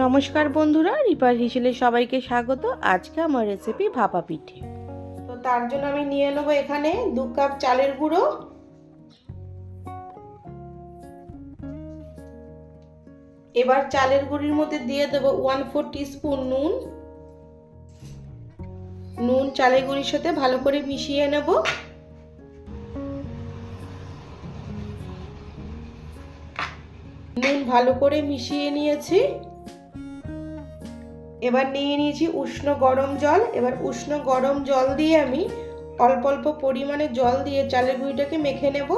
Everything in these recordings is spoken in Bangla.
নমস্কার বন্ধুরা, রিপার হিসেলে সবাইকে স্বাগত। আজকে আমার রেসিপি ভাপা পিঠে। তো তার জন্য আমি নিয়ে নেব এখানে দু কাপ চালের গুঁড়ো। এবার চালের গুঁড়ির মধ্যে দিয়ে দেবো ওয়ান ফোর স্পুন নুন। নুন চালের গুঁড়ির সাথে ভালো করে মিশিয়ে নেব। নুন ভালো করে মিশিয়ে নিয়েছি। এবার নিয়ে নিয়েছি উষ্ণ গরম জল। এবার উষ্ণ গরম জল দিয়ে আমি অল্প অল্প পরিমাণে জল দিয়ে চালের গুঁড়িটাকে মেখে নেব।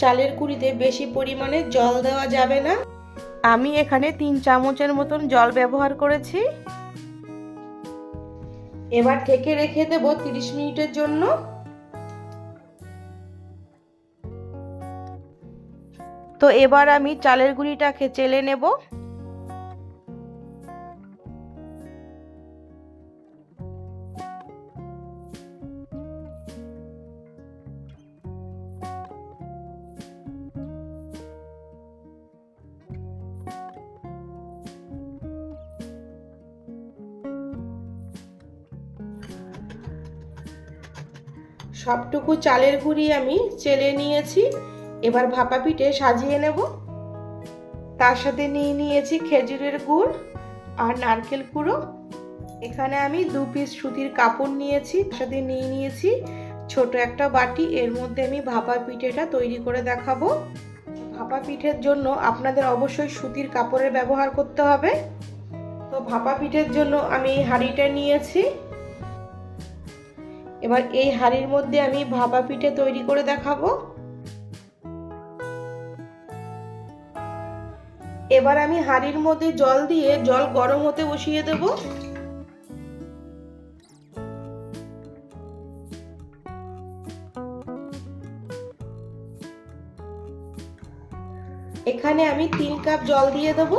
চালের কুড়িতে বেশি পরিমাণে জল দেওয়া যাবে না। আমি এখানে তিন চামচের মতন জল ব্যবহার করেছি। এবার ঢেকে রেখে দেবো তিরিশ মিনিটের জন্য। তো এবার আমি চালের গুঁড়িটাকে চেলে নেব। সবটুকু চালের গুঁড়ি আমি চেলে নিয়েছি। এবার ভাপা পিঠে সাজিয়ে নেব। তার সাথে নিয়ে নিয়েছি খেজুরের গুড় আর নারকেল কুড়ো। এখানে আমি দু পিস সুতির কাপড় নিয়েছি। তার সাথে নিয়ে নিয়েছি ছোট একটা বাটি। এর মধ্যে আমি ভাপা পিঠেটা তৈরি করে দেখাবো। ভাপা পিঠের জন্য আপনাদের অবশ্যই সুতির কাপড়ের ব্যবহার করতে হবে। তো ভাপা পিঠের জন্য আমি হাঁড়িটা নিয়েছি। এবার এই হাঁড়ির মধ্যে আমি ভাপা পিঠে তৈরি করে দেখাবো। এবার আমি হাঁড়ির মধ্যে জল দিয়ে জল গরম হতে বসিয়ে দেব। এখানে আমি তিন কাপ জল দিয়ে দেবো।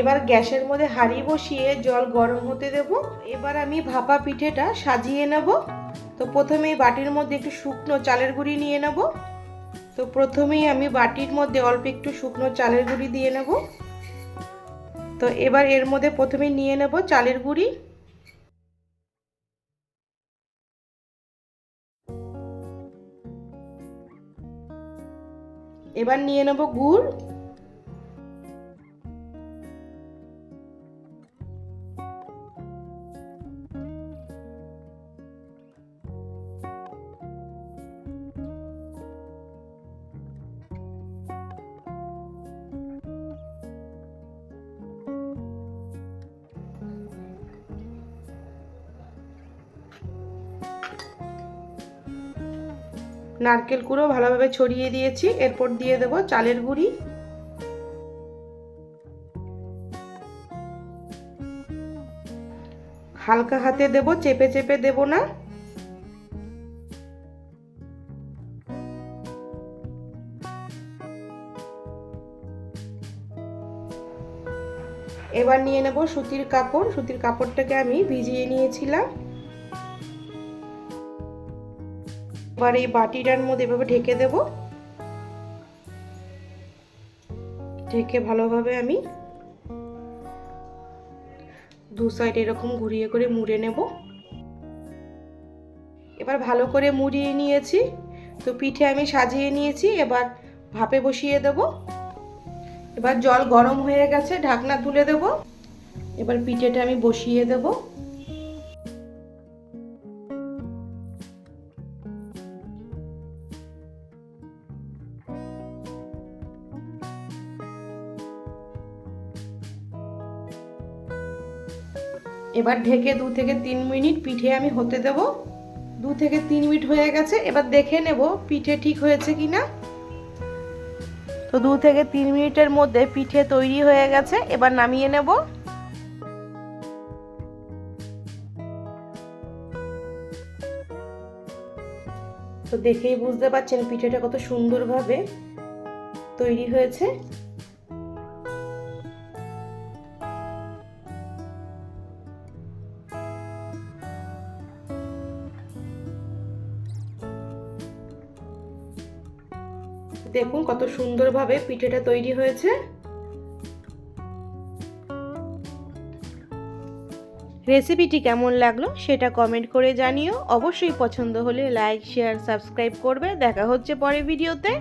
এবার গ্যাসের মধ্যে হাঁড়ি বসিয়ে জল গরম হতে দেব। এবার আমি ভাপা পিঠেটা সাজিয়ে নেব। তো প্রথমেই বাটির মধ্যে একটু শুকনো চালের গুঁড়ি নিয়ে নেব। তো প্রথমেই আমি বাটির মধ্যে অল্প একটু শুকনো চালের গুঁড়ি দিয়ে নেব। তো এবার এর মধ্যে প্রথমে নিয়ে নেব চালের গুঁড়ি। এবার নিয়ে নেব গুড়। নারকেল কুড়ো ভালোভাবে ছড়িয়ে দিয়েছি। এরপর দিয়ে দেব চালের গুঁড়ি। হালকা হাতে দেব, চেপে চেপে দেব না। এবার নিয়ে নেব সুতির কাপড়। সুতির কাপড়টাকে আমি ভিজিয়ে নিয়েছিলাম। এবার এই বাটিটার মধ্যে এভাবে ঢেকে দেব। ঢেকে ভালোভাবে আমি দু সাইড এরকম ঘুরিয়ে করে মুড়ে নেব। এবার ভালো করে মুড়িয়ে নিয়েছি। তো পিঠে আমি সাজিয়ে নিয়েছি, এবার ভাপে বসিয়ে দেব। এবার জল গরম হয়ে গেছে, ঢাকনা তুলে দেব। এবার পিঠেটা আমি বসিয়ে দেবো। এবার ঢেকে দু থেকে তিন মিনিট পিঠে আমি হতে দেব। দু থেকে তিন মিনিট হয়ে গেছে, এবার দেখে নেব পিঠে ঠিক হয়েছে কি না তো দু থেকে তিন মিনিটের মধ্যে পিঠে তৈরি হয়ে গেছে, এবার নামিয়ে নেব। তো দেখেই বুঝতে পারছেন পিঠেটা কত সুন্দরভাবে তৈরি হয়েছে। দেখুন কত সুন্দরভাবে পিঠেটা তৈরি হয়েছে। রেসিপিটি কেমন লাগল সেটা কমেন্ট করে জানিও। অবশ্যই পছন্দ হলে লাইক, শেয়ার, সাবস্ক্রাইব করবে। দেখা হচ্ছে পরে ভিডিওতে।